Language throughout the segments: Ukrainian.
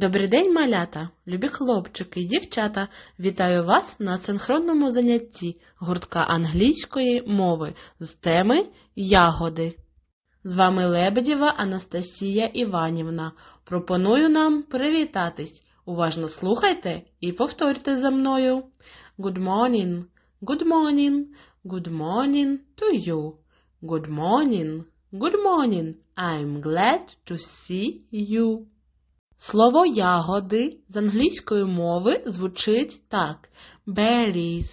Добрий день, малята, любі хлопчики і дівчата. Вітаю вас на синхронному занятті гуртка англійської мови з теми ягоди. З вами Лебедєва Анастасія Іванівна. Пропоную нам привітатись. Уважно слухайте і повторюйте за мною. Good morning, good morning, good morning to you. Good morning, good morning. I'm glad to see you. Слово ягоди з англійської мови звучить так: berries.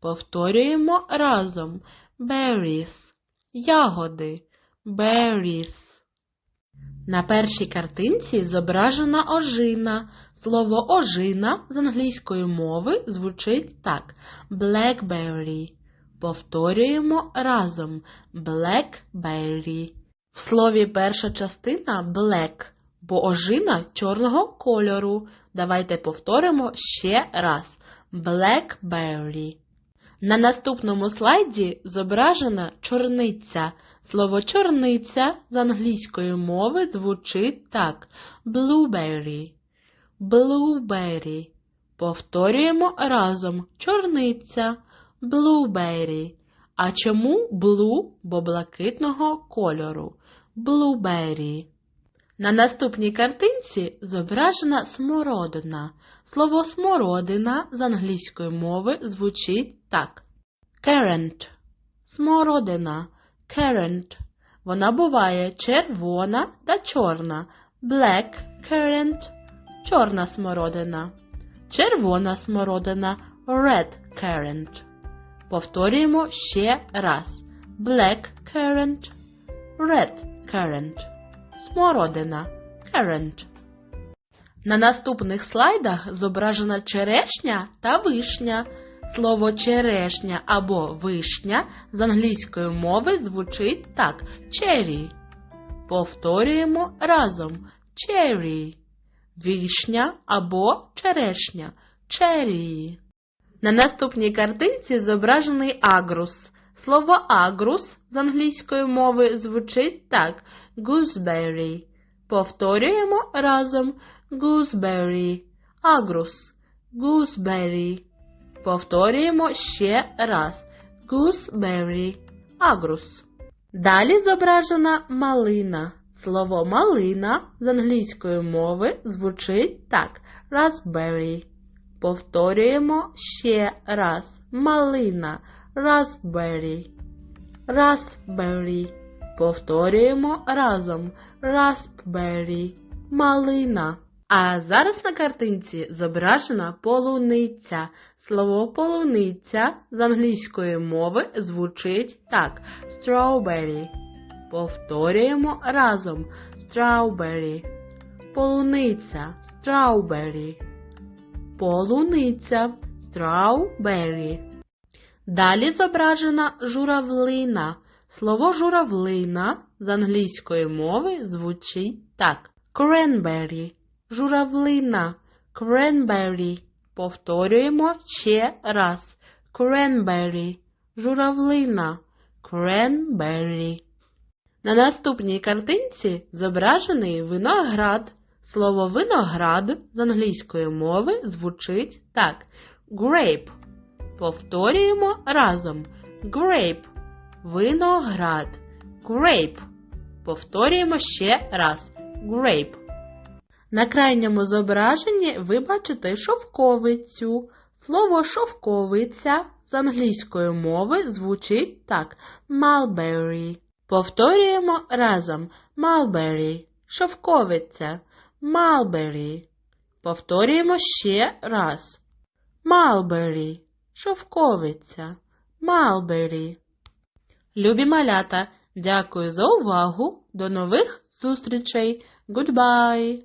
Повторюємо разом. Berries. Ягоди. Berries. На першій картинці зображена ожина. Слово ожина з англійської мови звучить так: blackberry. Повторюємо разом. Blackberry. В слові перша частина black бо ожина чорного кольору. Давайте повторимо ще раз. Blackberry. На наступному слайді зображена чорниця. Слово чорниця з англійської мови звучить так: blueberry. Blueberry. Повторюємо разом чорниця. Blueberry. А чому blue? Бо блакитного кольору. Blueberry. На наступній картинці зображена смородина. Слово смородина з англійської мови звучить так: currant. Смородина. Currant. Вона буває червона та чорна. Black currant. Чорна смородина. Червона смородина. Red currant. Повторюємо ще раз. Black currant. Red currant. Смородина currant. На наступних слайдах зображена черешня та вишня. Слово черешня або вишня з англійської мови звучить так: cherry. Повторюємо разом cherry. Вишня або черешня cherry. На наступній картинці зображений агрус. Слово агрус з англійської мови звучить так: gooseberry. Повторюємо разом gooseberry. Агрус. Gooseberry. Повторюємо ще раз. Gooseberry. Агрус. Далі зображена малина. Слово малина з англійської мови звучить так: raspberry. Повторюємо ще раз. Малина. Raspberry. Raspberry. Повторюємо разом. Raspberry. Малина. А зараз на картинці зображена полуниця. Слово полуниця з англійської мови звучить так: strawberry. Повторюємо разом. Strawberry. Полуниця. Strawberry. Полуниця. Strawberry. Далі зображена журавлина. Слово журавлина з англійської мови звучить так: cranberry. Журавлина. Cranberry. Повторюємо ще раз. Cranberry. Журавлина. Cranberry. На наступній картинці зображений виноград. Слово виноград з англійської мови звучить так: grape. Повторюємо разом. Grape. Виноград. Grape. Повторюємо ще раз. Grape. На крайньому зображенні ви бачите шовковицю. Слово шовковиця з англійської мови звучить так: mulberry. Повторюємо разом. Mulberry. Шовковиця. Mulberry. Повторюємо ще раз. Mulberry. Шовковиця. малбері. Любі малята, дякую за увагу. До нових зустрічей. Goodbye!